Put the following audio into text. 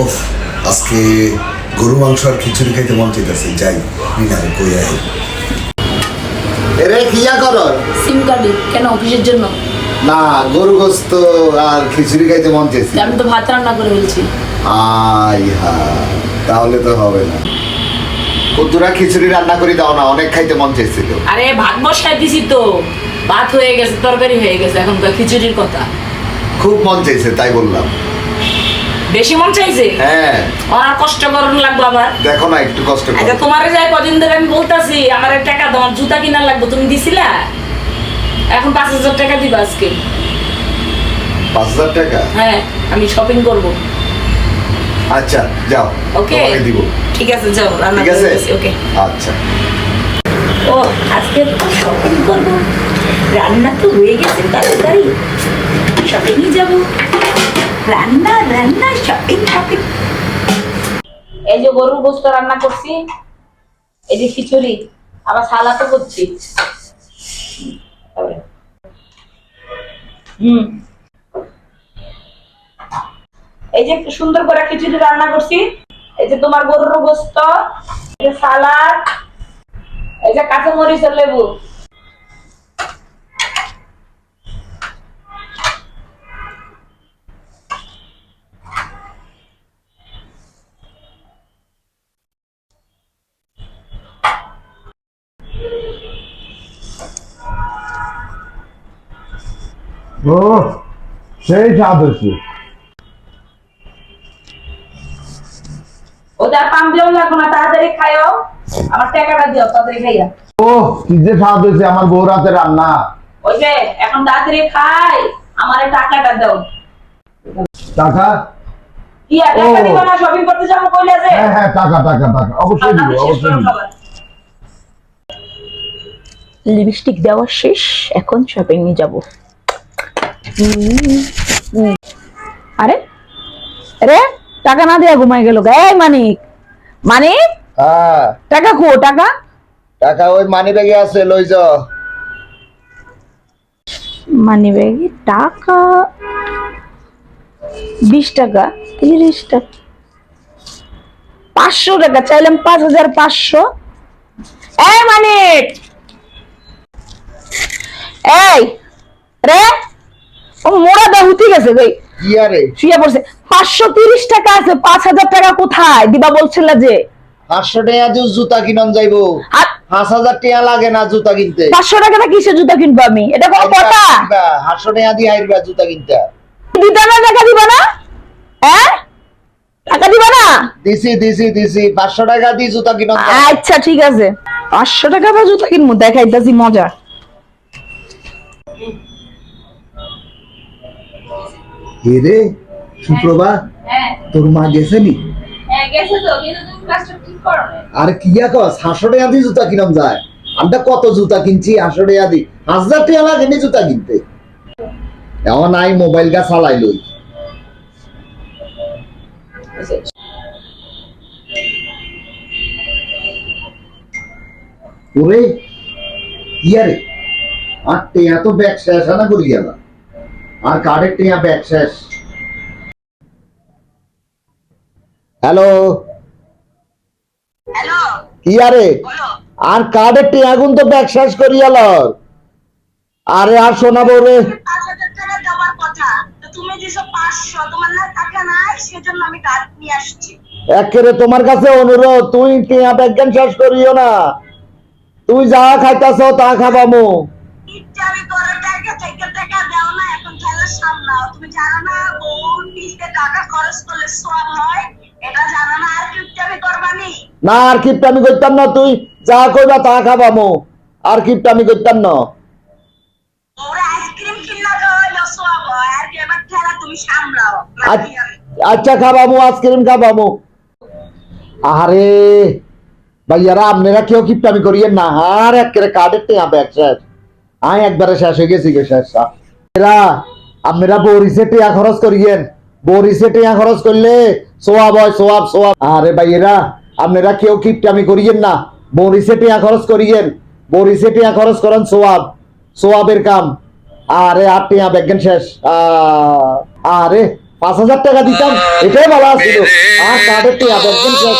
ওফ আজকে গরু মাংস আর খিচুড়ি খাইতে মন চাইতেছে। যাই মিনারে কই আই এরে কিয়া কর সিম কার্ডে কেন অফিসের জন্য? না গরু গোস্ত আর খিচুড়ি খাইতে মন চাইছে। আমি তো ভাত রান্না করে ফেলছি। আই হা তাহলে তো হবে না। কতুরা খিচুড়ি রান্না করে দাও না অনেক খাইতে মন চাইছিল। আরে ভাত বসাই দিছি তো। ভাত হয়ে গেছে তরকারি হয়ে গেছে এখন তো খিচুড়ির কথা। খুব মন চাইছে তাই বললাম। বেশি মন চাইছে? হ্যাঁ। আর কষ্ট করুন লাগবো আবার। দেখো না একটু কষ্ট আচ্ছা করো। তোমার যাই কদিন ধরে আমি বলতাছি আমার টাকা দাও জুতা কিনা লাগবে তুমি দিছিলা? এখন পাঁচ হাজার টাকা দিবা আজকে। পাঁচ হাজার টাকা? হ্যাঁ আমি শপিং করব। আচ্ছা যাও ওকে দিব। ঠিক আছে যাও রান্না ঠিক আছে ওকে আচ্ছা। ও আজকে তো শপিং করব। রান্না তো হয়ে গেছে তাড়াতাড়ি। শপিংই যাব। রান্না রান্না শপিং শপিং এই যে গরুর গোস্ত রান্না করছি, এই যে খিচুড়ি, আবার করছি। এই যে সুন্দর করে খিচুড়ি রান্না করছি, এই যে তোমার গরুর গোস্ত সালাদ, এই যে কাঁচা মরিচের লেবু। ও সেই স্বাদ হয়েছে ওদের পাম দিও লাগবো না তাড়াতাড়ি খাইও। আমার টাকাটা দিও তাড়াতাড়ি খাইয়া। ও কি যে স্বাদ হয়েছে আমার বউ রাতে রান্না। ওই যে এখন তাড়াতাড়ি খাই আমার টাকাটা দাও। টাকা? কি টাকা ও। না শপিং করতে যাব কইলা যে। হ্যাঁ হ্যাঁ টাকা টাকা টাকা অবশ্যই দিব অবশ্যই দিব। লিপস্টিক দেওয়া শেষ এখন শপিং এ যাব। আরে আরে টাকা না দেয়া ঘুমাই গেল এই মানিক মানিক? হ্যাঁ। টাকা কো টাকা? টাকা ওই মানি ব্যাগে আছে লই যাও মানি ব্যাগে টাকা? বিশ টাকা তিরিশ টাকা। পাঁচশো টাকা চাইলাম পাঁচ হাজার পাঁচশো। এই মানিক! এই রে ও মোড়া দা হুতি গেছে গই কি আরে? শুয়ে পড়ছে। পাঁচশো তিরিশ টাকা আছে পাঁচ হাজার টাকা কোথায়? দিবা বলছিল যে। পাঁচশো টাকা দিয়ে জুতা কিনন যাইবো। আর পাঁচ হাজার টাকা লাগে না জুতা কিনতে। পাঁচশো টাকা কিসের জুতা কিনবো আমি? এটা কোনো কথা? পাঁচশো টাকা দিয়ে আইবা জুতা কিনতে। দিতা না টাকা দিবা না? হ্যাঁ? টাকা দিবা না? দিছি দিছি দিছি। পাঁচশো টাকা দিয়ে জুতা কিনন আচ্ছা ঠিক আছে। পাঁচশো টাকা বা জুতা কিনবো দেখাইতাছি মজা। হে রে সুপ্রভা হ্যাঁ তোর মা গেছে নি? হ্যাঁ আর কি কস হাঁসো টাকা দিয়ে জুতা কিনম যায়? আমরা কত জুতা কিনছি হাঁসো টাকা দি হাজার টাকা লাগেনি জুতা কিনতে? এমন আই মোবাইল গা চালাই লই। ওরে কি আরে? টেয়া তো ব্যাগ শেষ না করি গেল আর কার্ডের টেয়া ব্যাগ শেষ। হ্যালো হ্যালো কি আরে? আর কার্ডের টেয়াগুন তো ব্যাগ শেষ করি গেল আরে আর শোনাবো রে। আমি একেরে তোমার কাছে অনুরোধ তুই টিয়া বিজ্ঞান শেষ করিও না? তুই যা খাইতাছ তা খাবামু। ইত্যাদি খেলার সামলাও তুমি জানো না বোন নিজে টাকা খরচ করলে সব হয়? এটা জানো না আর করবানি না? আর করতাম না তুই। যা কইবা তা খাবামু আর করতাম না। ওরা আইসক্রিম সব হয়। আর এবার খেলা তুমি সামলাও। আচ্ছা খাবামু আইসক্রিম খাবামু আরে ভাইয়ারা আপনারা কেউ কিপটামি করিয়েন না। আর একেরে কার্ডের টিয়া ব্যাগ শেষ আয় একবারে শেষ হয়ে গেছি শেষ এরা আপনারা বরিসে টিয়া খরচ করিয়েন। বরিসে টিয়া খরচ করলে সোয়াব হয়, সোয়াব সোয়াব। আরে ভাইয়েরা আপনারা কেউ কিপটামি করিয়েন না। বরিসে টিয়া খরচ করিয়েন। বরিসে টিয়া খরচ করেন সোয়াব। সোয়াবের কাম। আরে, আর টিয়া ব্যাগেন শেষ। আরে, পাঁচ হাজার টাকা দিতাম। এটাই ভালো আছিল। আর কার্ডের টিয়া একদম শেষ।